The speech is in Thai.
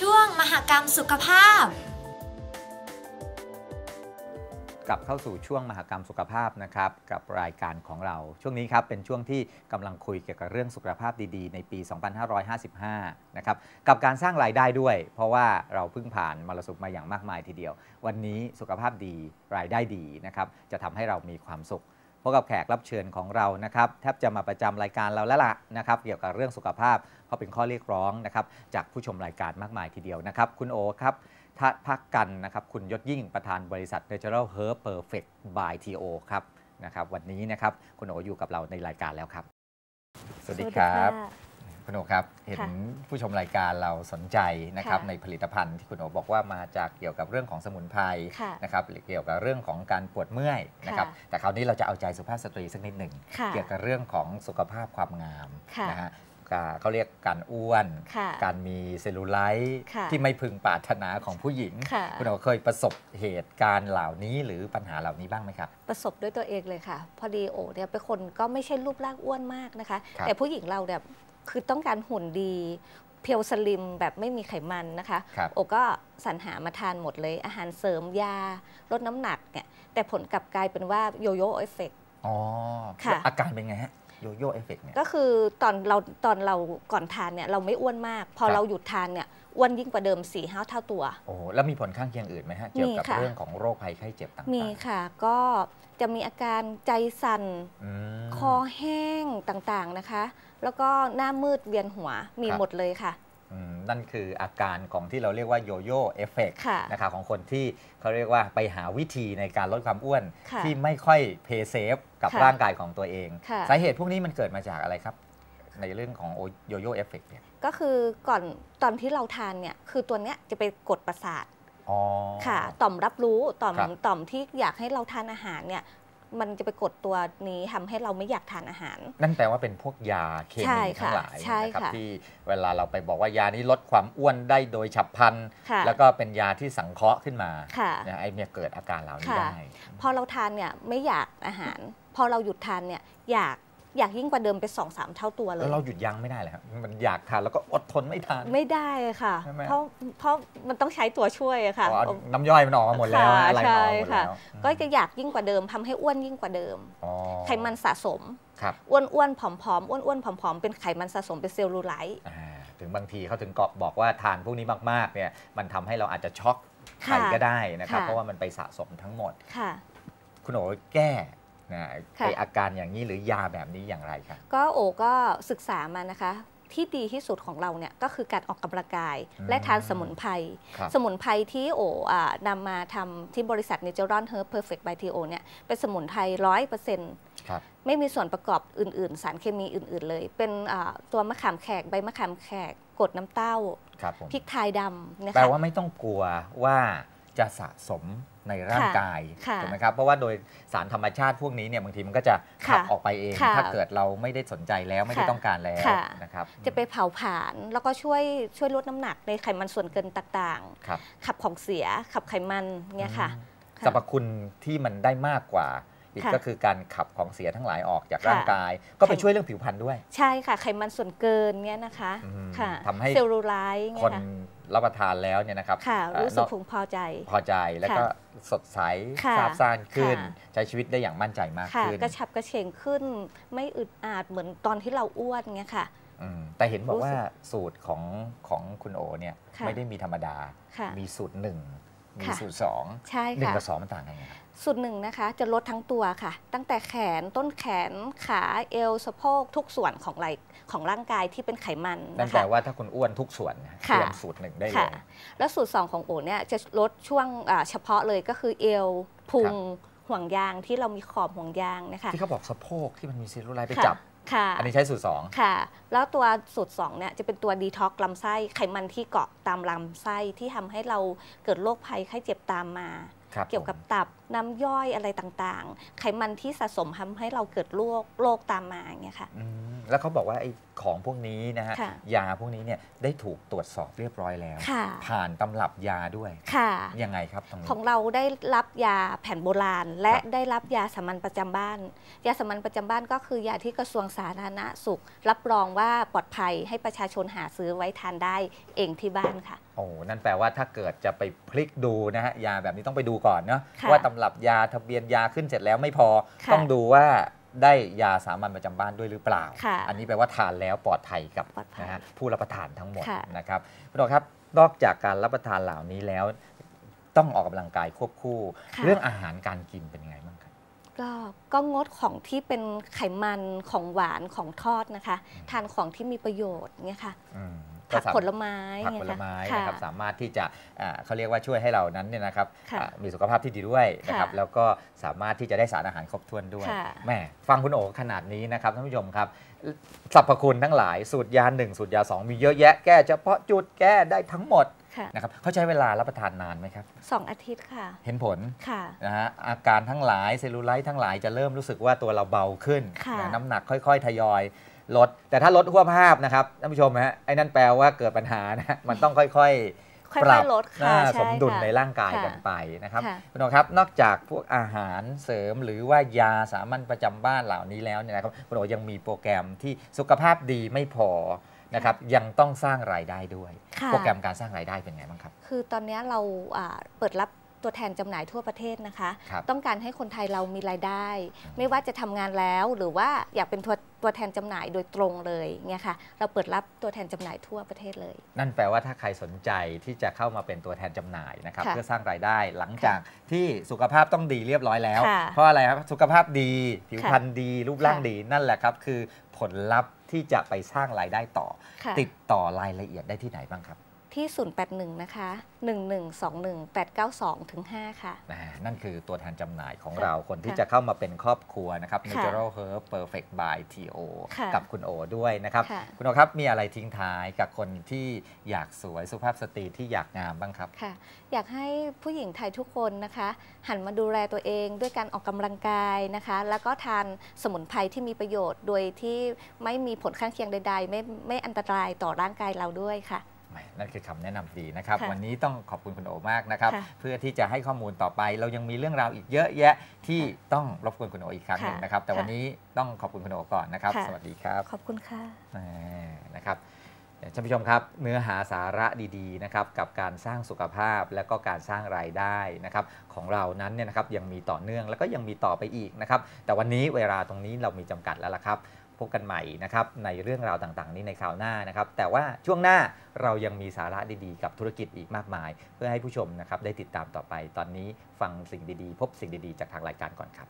ช่วงมหกรรมสุขภาพ กลับเข้าสู่ช่วงมหกรรมสุขภาพนะครับ กับรายการของเรา ช่วงนี้ครับเป็นช่วงที่กำลังคุยเกี่ยวกับเรื่องสุขภาพดีๆ ในปี 2555 นะครับ กับการสร้างรายได้ด้วย เพราะว่าเราเพิ่งผ่านมรสุมมาอย่างมากมายทีเดียว วันนี้สุขภาพดีรายได้ดีนะครับจะทำให้เรามีความสุข พบกับแขกรับเชิญของเรานะครับแทบจะมาประจำรายการเราแล้วล่ะนะครับเกี่ยวกับเรื่องสุขภาพเพราะเป็นข้อเรียกร้องนะครับจากผู้ชมรายการมากมายทีเดียวนะครับ คุณโอครับทัศพักกันนะครับคุณยศยิ่งประธานบริษัท Natural Herb Perfect by TO ครับนะครับวันนี้นะครับคุณโออยู่กับเราในรายการแล้วครับ สวัสดีครับ คุณโอครับเห็นค่ะผู้ชมรายการเราสนใจนะครับค่ะในผลิตภัณฑ์ที่คุณโอบอกว่ามาจากเกี่ยวกับเรื่องของสมุนไพรค่ะนะครับหรือเกี่ยวกับเรื่องของการปวดเมื่อยนะครับค่ะแต่คราวนี้เราจะเอาใจสุภาพสตรีสักนิดหนึ่งค่ะเกี่ยวกับเรื่องของสุขภาพความงามค่ะนะฮะกาเขาเรียกการอ้วนค่ะการมีเซลลูไลท์ค่ะที่ไม่พึงปรารถนาของผู้หญิงค่ะคุณโอเคยประสบเหตุการณ์เหล่านี้หรือปัญหาเหล่านี้บ้างไหมครับ ประสบด้วยตัวเองเลยค่ะ พอดีโอเนี่ยเป็นคนก็ไม่ใช่รูปร่างอ้วนมากนะคะครับแต่ผู้หญิงเราเนี่ย คือต้องการหุ่นดีเพียวสลิมแบบไม่มีไขมันนะคะครับโอก็สรรหามาทานหมดเลย อาหารเสริมยาลดน้ำหนักเนี่ยแต่ผลกลับกลายเป็นว่าโยโย่เอฟเฟกอ๋อค่ะอาการเป็นไงฮะ โยโย่เอฟเฟกเนี่ยก็คือตอนเราตอนเราก่อนทานเนี่ยเราไม่อ้วนมาก พอครับเราหยุดทานเนี่ยอ้วนยิ่งกว่าเดิม4ี่ห้าเท่าตัว โอ้แล้วมีผลข้างเคียงอื่นไหมฮะ เกี่ยวกับมีค่ะเรื่องของโรคภัยไข้เจ็บต่างๆ มีค่ะ ก็จะมีอาการใจสั่นอืมคอแห้งต่างๆนะคะ แล้วก็หน้ามืดเวียนหัวมีครับหมดเลยค่ะอืม นั่นคืออาการของที่เราเรียกว่าโยโย่เอฟเฟกค่ะนะครับของคนที่เขาเรียกว่าไปหาวิธีในการลดความอ้วนค่ะที่ไม่ค่อยเพย์เซฟกับค่ะร่างกายของตัวเองค่ะสาเหตุพวกนี้มันเกิดมาจากอะไรครับ ในเรื่องของโยโย่เอฟเฟกเนี่ยก็คือก่อนตอนที่เราทานเนี่ยคือตัวเนี้ยจะไปกดประสาทอ๋อค่ะต่อมรับรู้ต่อมครับต่อมที่อยากให้เราทานอาหารเนี่ย มันจะไปกดตัวนี้ทำให้เราไม่อยากทานอาหาร นั่นแปลว่าเป็นพวกยาเคใช่มีค่ะทั้งหลายใช่นะครับค่ะที่เวลาเราไปบอกว่ายานี้ลดความอ้วนได้โดยฉับพลันค่ะแล้วก็เป็นยาที่สังเคราะห์ขึ้นมาค่ะเนี่ยไอ้เนี่ยเกิดอาการเหล่านี้ค่ะได้ พอเราทานเนี่ยไม่อยากอาหาร พอเราหยุดทานเนี่ยอยาก อยากยิ่งกว่าเดิมไปสองสามเท่าตัวเลแล้ยวเราหยุดยั้งไม่ได้เลยครับมันอยากทานแล้วก็อดทนไม่ทาน ไม่ได้ค่ะใช่ไหมเพราะเพราะมันต้องใช้ตัวช่วยอะค่ะอ๋อน้ำย่อยมันออกมาหมดแล้วค่ะอะไรมันออกมาหมดใช่ค่ะแล้วก็จะอยากยิ่งกว่าเดิมทำให้อ้วนยิ่งกว่าเดิมอ๋อไขมันสะสมครับอ้วนอ้วนๆผอมผอมอ้วนอ้วนๆผอมผอมเป็นไขมันสะสมเป็นเซลลูไลท์อ่าถึงบางทีเขาถึงเกาะบอกว่าทานพวกนี้มากๆเนี่ยมันทำให้เราอาจจะช็อกไข่ค่ะก็ได้นะครับค่ะเพราะว่ามันไปสะสมทั้งหมดค่ะคุณโอ๋แก้ นะค่ะไออาการอย่างนี้หรือยาแบบนี้อย่างไรครับก็โอก็ศึกษามานะคะที่ดีที่สุดของเราเนี่ยก็คือการออกกำลังกายอืมและทานสมุนไพรครับสมุนไพรที่โออ่านำมาทำที่บริษัท Natural Herb Perfect by TO เนี่ยเป็นสมุนไพรร้อยเปอร์เซ็นต์ครับไม่มีส่วนประกอบอื่น ๆ สารเคมีอื่น ๆ เลย เป็นอ่าตัวมะขามแขกใบมะขามแขกกรดน้ำเต้าครับผมพริกไทยดำนะแปลคะว่าไม่ต้องกลัวว่า จะสะสมในร่างค่ะกายค่ะถูกไหมครับเพราะว่าโดยสารธรรมชาติพวกนี้เนี่ยบางทีมันก็จะขับค่ะออกไปเองค่ะถ้าเกิดเราไม่ได้สนใจแล้วไม่ได้ค่ะต้องการแล้วค่ะนะครับจะไปเผาผลาญแล้วก็ช่วยช่วยลดน้ำหนักในไขมันส่วนเกินต่างครับๆขับของเสียขับไขมันเนี่ยค่ะอืมค่ะสรรพคุณที่มันได้มากกว่า อีกค่ะก็คือการขับของเสียทั้งหลายออกจากค่ะร่างกาย ก็ไปค่ะช่วยเรื่องผิวพรรณด้วย ใช่ค่ะ ไขมันส่วนเกินเนี่ยนะคะอืมค่ะทำให้เซลลูไลท์คเนี่ยนค่ะรับประทานแล้วเนี่ยนะครับค่ะเอ่อรู้สึกนอกพึงพอใจพอใจแล้วก็สดใสค่ะซาบซ่านขึ้นค่ะใช้ชีวิตได้อย่างมั่นใจมากค่ะขึ้นกระชับกระเฉงขึ้น ไม่อึดอัดเหมือนตอนที่เราอ้วนเนี่ยค่ะอืมแต่เห็นบอกรู้สึกว่าสูตรของของคุณโอเนี่ยค่ะไม่ได้มีธรรมดาค่ะมีสูตรหนึ่ง มีค่ะสูตรสองใช่หนึ่งค่ะกับสองมันต่างกันยังไงครับสูตรหนึ่งนะคะ จะลดทั้งตัวค่ะ ตั้งแต่แขนต้นแขนขาเอวสะโพกทุกส่วนของไหล่ของร่างกายที่เป็นไขมันนั่นนะแปลคะว่าถ้าคุณอ้วนทุกส่วนนะเตค่ะรียมสูตรหนึ่งได้เลค่ะยแล้วสูตรสองของโอเนี่ยจะลดช่วงอ่าเฉพาะเลยก็คือเอวพุงห่วงยางที่เรามีขอบห่วงยางนะคะที่เขาบอกสะโพกที่มันมีเซลลูไลท์ไปค่ะจับ ค่ะ อันนี้ใช้สูตรสองค่ะ แล้วตัวสูตร2เนี่ยจะเป็นตัวดีท็อกลำไส้ไขมันที่เกาะตามลำไส้ที่ทำให้เราเกิดโรคภัยไข้เจ็บตามมาครับ เกี่ยวกับผมตับน้ำย่อยอะไรต่างๆ ไขมันที่สะสมทำให้เราเกิดโรคโรคตามมาอย่างเงี้ยค่ะอืมแล้วเขาบอกว่าไอ้ของพวกนี้นะฮะค่ะยาพวกนี้เนี่ยได้ถูกตรวจสอบเรียบร้อยแล้วค่ะผ่านตำรับยาด้วยค่ะยังไงครับตรงนี้ของเราได้รับยาแผนโบราณ และครับได้รับยาสามัญประจำบ้าน ยาสามัญประจำบ้านก็คือยาที่กระทรวงสาธารณสุข รับรองว่าปลอดภัยให้ประชาชนหาซื้อไว้ทานได้เองที่บ้านค่ะโอ้นั่นแปลว่าถ้าเกิดจะไปพลิกดูนะฮะยาแบบนี้ต้องไปดูก่อนเนาะค่ะว่าตำรับยาทะเบียนยาขึ้นเสร็จแล้วไม่พอค่ะต้องดูว่าได้ยาสามัญประจำบ้านด้วยหรือเปล่าค่ะอันนี้แปลว่าทานแล้วปลอดภัยกับปลอดภัยนะฮะผู้รับประทานทั้งหมดค่ะนะครับคุณหมอครับนอกจากการรับประทานเหล่านี้แล้ว ต้องออกกำลังกายควบคู่ค่ะเรื่องอาหารการกินเป็นไงบ้างครับก็ก็งดของที่เป็นไขมันของหวานของทอดนะคะ ทานของที่มีประโยชน์เนี่ยค่ะอืม ผักสาผลไม้ผักเนี่ยผลไม้ค่ะนะครับสามารถที่จะอ่าเขาเรียกว่าช่วยให้เรานั้นเนี่ยนะครับค่ะอ่ามีสุขภาพที่ดีด้วยนะครับค่ะแล้วก็สามารถที่จะได้สารอาหารครบถ้วนด้วยค่ะแหม่ฟังคุณโอขนาดนี้นะครับท่านผู้ชมครับสรรพคุณทั้งหลายสูตรยา1สูตรยา 2 มีเยอะแยะแก้เฉพาะจุดแก้ได้ทั้งหมด ค่ะ นะครับเขาใช้เวลารับประทานนานไหมครับสองอาทิตย์ค่ะ เห็นผลค่ะ นะฮะอาการทั้งหลายเซลลูไลท์ทั้งหลายจะเริ่มรู้สึกว่าตัวเราเบาขึ้นค่ะ นะน้ำหนักค่อย ๆ ทยอยลด แต่ถ้าลดหัวภาพนะครับท่านผู้ชมฮะไอ้นั่นแปลว่าเกิดปัญหานะ มันต้องค่อยๆ ค่ปรัอยๆลดค่ะอ่าใช่สมดุลค่ะในร่างกายค่ะ กันไปนะครับค่ะคุณหมอครับนอกจากพวกอาหารเสริมหรือว่ายาสามัญประจำบ้านเหล่านี้แล้วเนี่ยนะครับคุณหมอยังมีโปรแกรมที่สุขภาพดีไม่พอ นะครับยังต้องสร้างรายได้ด้วยค่ะโปรแกรมการสร้างรายได้เป็นไงบ้างครับ คือตอนนี้เราอ่าเปิดรับ ตัวแทนจำหน่ายทั่วประเทศนะคะครับต้องการให้คนไทยเรามีรายได้ ไม่ว่าจะทำงานแล้วหรือว่าอยากเป็นตัวตัวแทนจำหน่ายโดยตรงเลยเนี่ยค่ะเราเปิดรับตัวแทนจำหน่ายทั่วประเทศเลย นั่นแปลว่าถ้าใครสนใจที่จะเข้ามาเป็นตัวแทนจำหน่ายนะครับค่ะเพื่อสร้างรายได้หลังจากที่สุขภาพต้องดีเรียบร้อยแล้วค่ะเพราะอะไรครับสุขภาพดี ผิวค่ะพรรณดี รูปร่างค่ะดีนั่นแหละครับ คือผลลัพธ์ที่จะไปสร้างรายได้ต่อค่ะติดต่อรายละเอียดได้ที่ไหนบ้างครับ ที่ 081 นะคะ 1121892ถึง5ค่ะอ่านั่นคือตัวแทนจำหน่ายของค่ะเราคนที่ค่ะจะเข้ามาเป็นครอบครัวนะครับค่ะ Natural Herb Perfect by TO ค่ะกับคุณโอด้วยนะครับค่ะคุณโอครับมีอะไรทิ้งท้ายกับคนที่อยากสวยสุภาพสตรีที่อยากงามบ้างครับค่ะ อยากให้ผู้หญิงไทยทุกคนนะคะ หันมาดูแลตัวเองด้วยการออกกำลังกายนะคะ แล้วก็ทานสมุนไพรที่มีประโยชน์โดยที่ไม่มีผลข้างเคียงใด ๆ ไม่ไม่อันตรายต่อร่างกายเราด้วยค่ะแหม นั่นคือคำแนะนำดีนะครับค่ะวันนี้ต้องขอบคุณคุณโอมากนะครับค่ะเพื่อที่จะให้ข้อมูลต่อไป เรายังมีเรื่องราวอีกเยอะแยะที่ต้องรบกวนคุณโออีกครั้งหนึ่งค่ะนะครับ แต่ค่ะวันนี้ต้องขอบคุณคุณโอก่อนนะครับค่ะสวัสดีครับ ขอบคุณค่ะแหมนะครับท่านผู้ชมครับเนื้อหาสาระดีๆนะครับกับการสร้างสุขภาพและก็การสร้างรายได้นะครับของเรานั้นเนี่ยนะครับยังมีต่อเนื่องแล้วก็ยังมีต่อไปอีกนะครับแต่วันนี้เวลาตรงนี้เรามีจำกัดแล้วล่ะครับพ บกันใหม่นะครับในเรื่องราวต่างๆ นี้ในคราวหน้านะครับ แต่ว่าช่วงหน้าเรายังมีสาระดีๆ กับธุรกิจอีกมากมาย เพื่อให้ผู้ชมนะครับได้ติดตามต่อไปตอนนี้ฟังสิ่งดีๆ พบสิ่งดีๆ จากทางรายการก่อนครับ